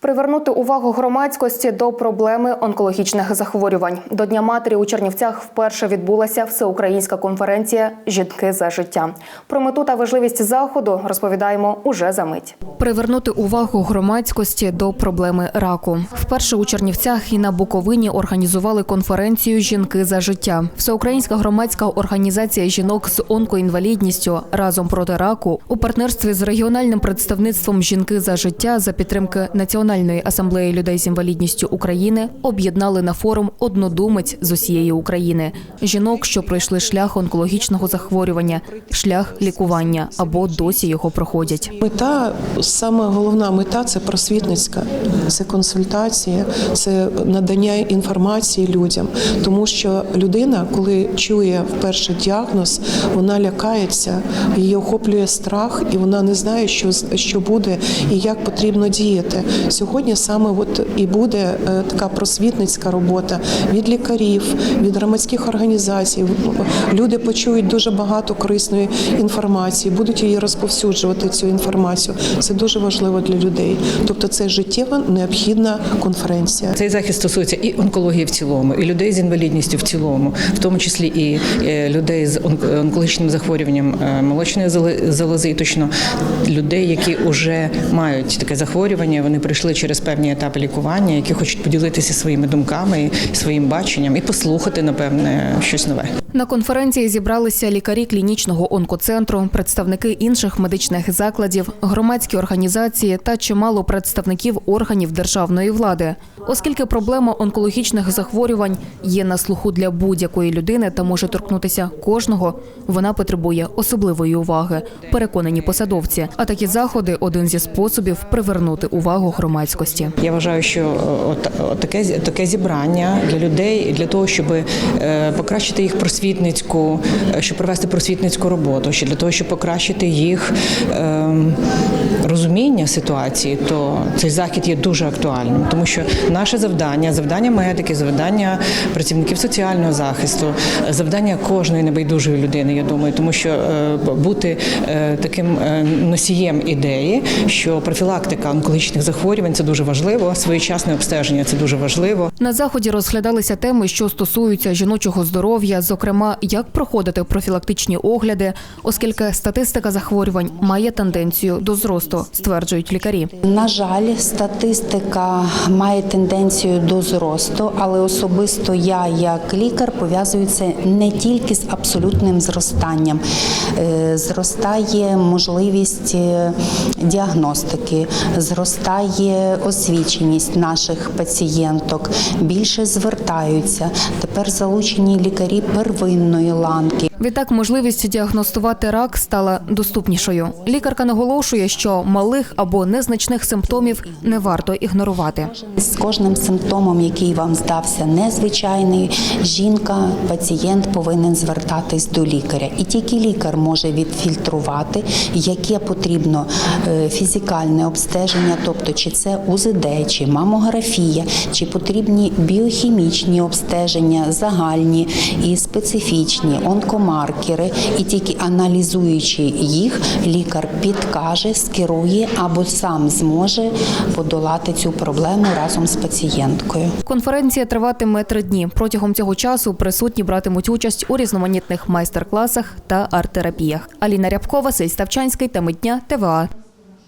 Привернути увагу громадськості до проблеми онкологічних захворювань. До Дня матері у Чернівцях вперше відбулася всеукраїнська конференція Жінки за життя. Про мету та важливість заходу розповідаємо уже за мить. Привернути увагу громадськості до проблеми раку. Вперше у Чернівцях і на Буковині організували конференцію Жінки за життя. Всеукраїнська громадська організація жінок з онкоінвалідністю разом проти раку у партнерстві з регіональним представництвом Жінки за життя за підтримки Національної асамблеї людей з інвалідністю України об'єднали на форум однодумець з усієї України жінок, що пройшли шлях онкологічного захворювання, шлях лікування або досі його проходять. Мета, саме головна мета це просвітницька, це консультація, це надання інформації людям. Тому що людина, коли чує вперше діагноз, вона лякається, її охоплює страх, і вона не знає, що, що буде і як потрібно діяти. Сьогодні саме от і буде е, така просвітницька робота від лікарів, від громадських організацій. Люди почують дуже багато корисної інформації, будуть її розповсюджувати цю інформацію. Це дуже важливо для людей. Тобто, це життєва необхідна конференція. Цей захід стосується і онкології в цілому, і людей з інвалідністю в цілому, в тому числі і е, людей з онк- онкологічним захворюванням е, молочної залози, і точно людей, які вже мають таке захворювання. Вони пройшли через певні етапи лікування, які хочуть поділитися своїми думками, своїм баченням і послухати, напевне, щось нове. На конференції зібралися лікарі клінічного онкоцентру, представники інших медичних закладів, громадські організації та чимало представників органів державної влади. Оскільки проблема онкологічних захворювань є на слуху для будь-якої людини та може торкнутися кожного, вона потребує особливої уваги. Переконані посадовці. А такі заходи один зі способів привернути увагу громадськості. Я вважаю, що е, таке таке зібрання для людей для того, щоб е, покращити їх просвітницьку, е, щоб провести просвітницьку роботу, ще для того, щоб покращити їх ем, розуміння ситуації, то цей захід є дуже актуальним, тому що наше завдання, завдання медиків, завдання працівників соціального захисту, завдання кожної небайдужої людини. Я думаю, тому що бути таким носієм ідеї, що профілактика онкологічних захворювань це дуже важливо, своєчасне обстеження це дуже важливо. На заході розглядалися теми, що стосуються жіночого здоров'я, зокрема, як проходити профілактичні огляди, оскільки статистика захворювань має тенденцію до зросту, стверджують лікарі. На жаль, статистика має тенденцію до зросту, але особисто я, як лікар, пов'язую це не тільки з абсолютним зростанням. Е, Зростає можливість е, діагностики, зростає освіченість наших пацієнток, більше звертаються. Тепер залучені лікарі первинної ланки. Відтак, можливість діагностувати рак стала доступнішою. Лікарка наголошує, що малих або незначних симптомів не варто ігнорувати. З кожним симптомом, який вам здався незвичайний, жінка, пацієнт повинен звертатись до лікаря. І тільки лікар може відфільтрувати, яке потрібно е, фізикальне обстеження, тобто чи це УЗД, чи мамографія, чи потрібні біохімічні обстеження, загальні і специфічні, онкомаркери. І тільки аналізуючи їх, лікар підкаже, скерує або сам зможе подолати цю проблему разом з пацієнткою. Конференція триватиме три дні. Протягом цього часу присутні братимуть участь у різноманітних майстер-класах та арт-терапіях. Аліна Рябкова, Василь Ставчанський, теми дня, ТВА.